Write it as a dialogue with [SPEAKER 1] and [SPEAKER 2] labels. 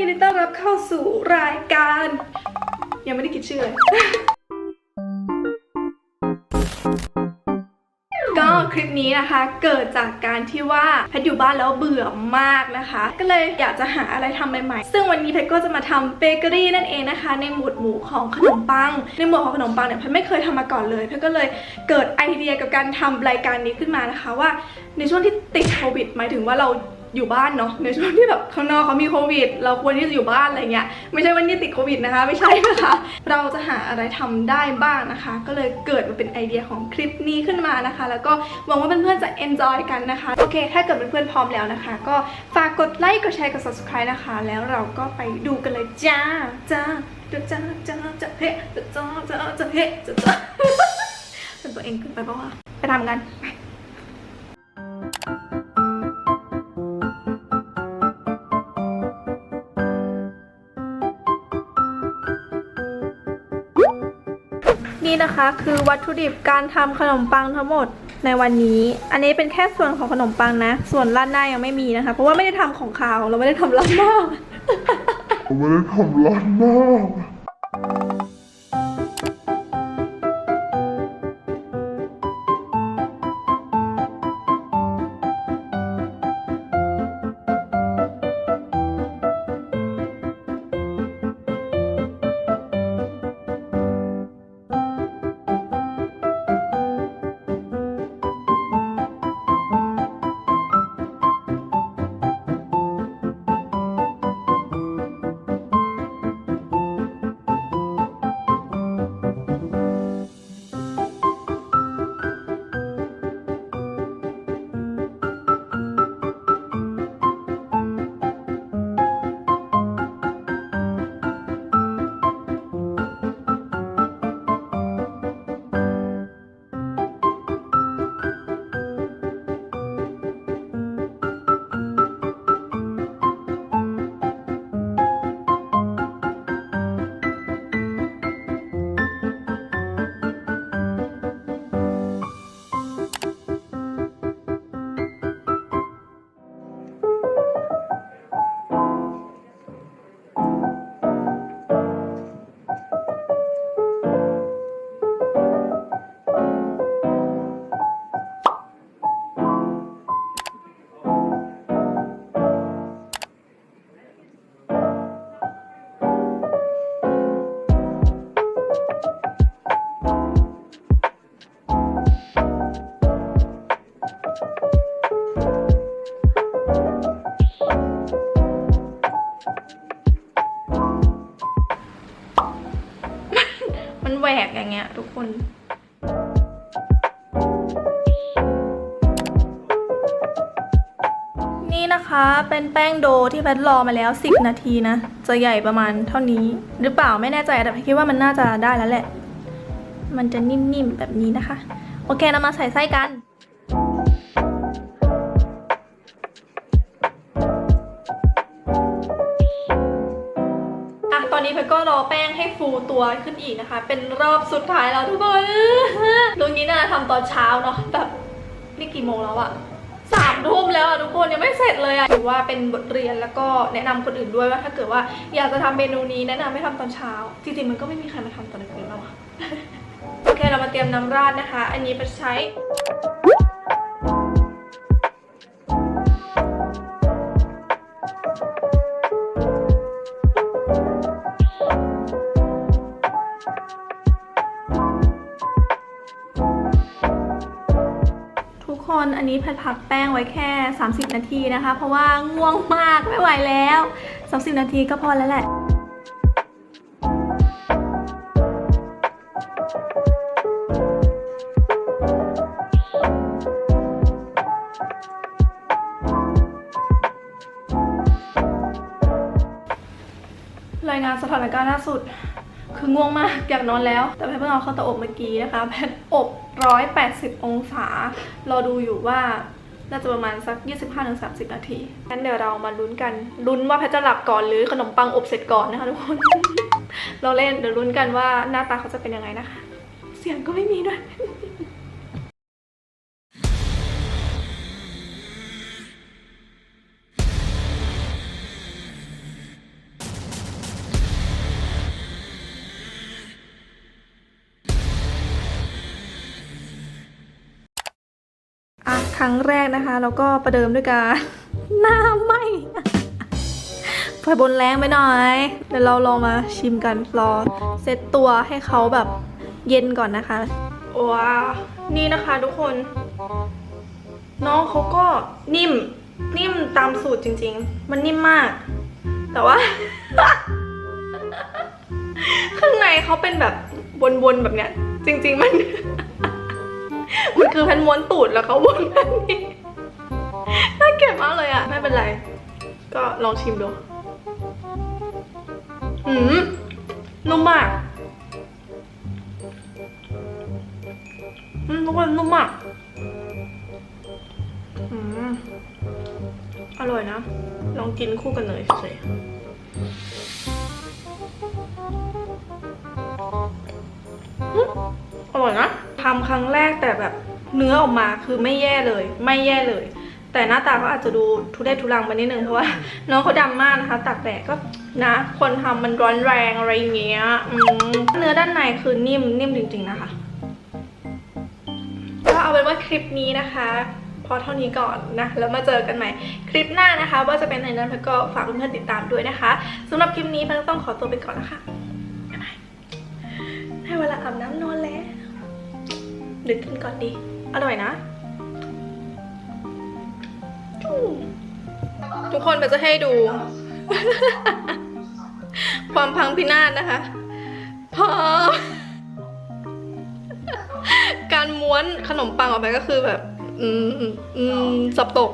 [SPEAKER 1] ยินดีต้อนรับเข้าสู่รายการ ยังไม่ได้คิดชื่อเลย ก็คลิปนี้นะคะเกิดจากการที่ว่าแพทอยู่บ้านแล้วเบื่อมากนะคะ ก็เลยอยากจะหาอะไรทำใหม่ๆ ซึ่งวันนี้แพทก็จะมาทำเบเกอรี่นั่นเองนะคะ ในหมวดหมู่ของขนมปัง ในหมวดของขนมปังเนี่ยแพทไม่เคยทำมาก่อนเลยแพทก็เลยเกิดไอเดียกับการทำรายการนี้ขึ้นมานะคะว่า ในช่วงที่ติดโควิดหมายถึงว่าเรา อยู่บ้านเนาะในช่วงที่แบบข้างนอกเขามีโควิด เราควรที่จะอยู่บ้านอะไรเงี้ยไม่ใช่วันนี้ติดโควิดนะคะ ไม่ใช่นะคะ เราจะหาอะไรทำได้บ้างนะคะ ก็เลยเกิดมาเป็นไอเดียของคลิปนี้ขึ้นมานะคะ แล้วก็หวังว่าเพื่อนๆจะ enjoy กันนะคะ โอเค ถ้าเกิดเพื่อนๆพร้อมแล้วนะคะ ก็ฝากกดไลค์กดแชร์กด subscribe นะคะ แล้วเราก็ไปดูกันเลยจ้าจ้าจ้าจ้าจ้าเฮ้จ้าจ้าจ้าจ้าเฮ้จ้าจ้าเป็นตัวเองขึ้นไปปะวะไปทำกันไป นี่นะคะคือวัตถุดิบการทำขนมปังทั้งหมดในวันนี้ อันนี้เป็นแค่ส่วนของขนมปังนะ ส่วนราดหน้ายังไม่มีนะคะ เพราะว่าไม่ได้ทำของขาวเราไม่ได้ทำราดหน้า
[SPEAKER 2] ผมไม่ได้
[SPEAKER 1] แหวกอย่างเงี้ย ทุกคนนี่นะคะเป็นแป้งโดที่แพทรอมาแล้ว 10 นาทีนะ จะใหญ่ประมาณเท่านี้ หรือเปล่าไม่แน่ใจแต่แพทคิดว่ามันน่าจะได้แล้วแหละ มันจะนิ่มๆแบบนี้นะคะ โอเคเรามาใส่ไส้กัน เพชรก็รอแป้งให้ฟูตัวขึ้นอีกนะคะ เป็นรอบสุดท้ายแล้วทุกคนลุงนี้น่าจะทำตอนเช้าเนาะแบบนี่กี่โมงแล้วอะสามทุ่มแล้วอะทุกคนยังไม่เสร็จเลยอะถือว่าเป็นบทเรียนแล้วก็แนะนำคนอื่นด้วยว่าถ้าเกิดว่าอยากจะทำเมนูนี้แนะนำให้ทำตอนเช้า จริงๆมันก็ไม่มีใครมาทำตอนกลางคืนแล้วอะโอเคเรามาเตรียมน้ำราดนะคะ อันนี้เป็นใช้ อันนี้แพทพักแป้งไว้แค่ 30 นาทีนะคะ เพราะว่าง่วงมากไม่ไหวแล้ว 30 นาทีก็พอแล้วแหละรายงานสถานการณ์ล่าสุด คือง่วงมากอยากนอนแล้ว แต่แพทเพิ่งเอาเข้าเตาอบเมื่อกี้นะคะ แพทย์อบ 180 องศา รอดูอยู่ว่าน่าจะประมาณสัก 25-30 นาที งั้นเดี๋ยวเรามาลุ้นกัน ลุ้นว่าแพทจะหลับก่อนหรือขนมปังอบเสร็จก่อนนะคะทุกคน เราเล่นเดี๋ยวลุ้นกันว่าหน้าตาเขาจะเป็นยังไงนะคะ เสียงก็ไม่มีด้วย ครั้งแรกนะคะเราก็ประเดิมด้วยการหน้าไหมไฟบนแรงไปหน่อย เดี๋ยวเราลองมาชิมกันรอเซตตัวให้เขาแบบเย็นก่อนนะคะว้าวนี่นะคะทุกคน น้องเขาก็นิ่ม นิ่มตามสูตรจริง ๆ มันนิ่มมาก แต่ว่า ข้างในเขาเป็นแบบวนๆแบบเนี้ย จริง ๆ มัน มันคือแผ่นม้วนตูดแล้วเขาวนแบบนี้น่าเก็บมากเลยอะไม่เป็นไร ก็ลองชิมดู อืมนุ่มมากอืมทุกคนนุ่มมากอืมอร่อยนะ ลองกินคู่กันเลยสิอืมอร่อยนะ ทำครั้งแรกแต่แบบเนื้อออกมาคือไม่แย่เลย ไม่แย่เลย แต่หน้าตาก็อาจจะดูทุเรศทุรังไปนิดนึงเพราะว่าน้องเขาดำมากนะคะตากแดดก็นะ คนทำมันร้อนแรงอะไรอย่างเงี้ยเนื้อด้านในคือนิ่มนิ่มจริง ๆนะคะก็เอาเป็นว่าคลิปนี้นะคะพอเท่านี้ก่อนนะ แล้วมาเจอกันใหม่คลิปหน้านะคะ ว่าจะเป็นไหนนั้นแล้วก็ฝากเพื่อนๆติดตามด้วยนะคะสำหรับคลิปนี้พนก็ต้องขอตัวไปก่อนนะคะบ๊ายบายได้เวลาอาบน้ำนอนแล้ว เดึกกินก่อนดี อร่อยนะ ทุกคนเราจะให้ดู ความพังพินาศนะคะ พอ การม้วนขนมปังออกไปก็คือแบบ อืม อืม สับตก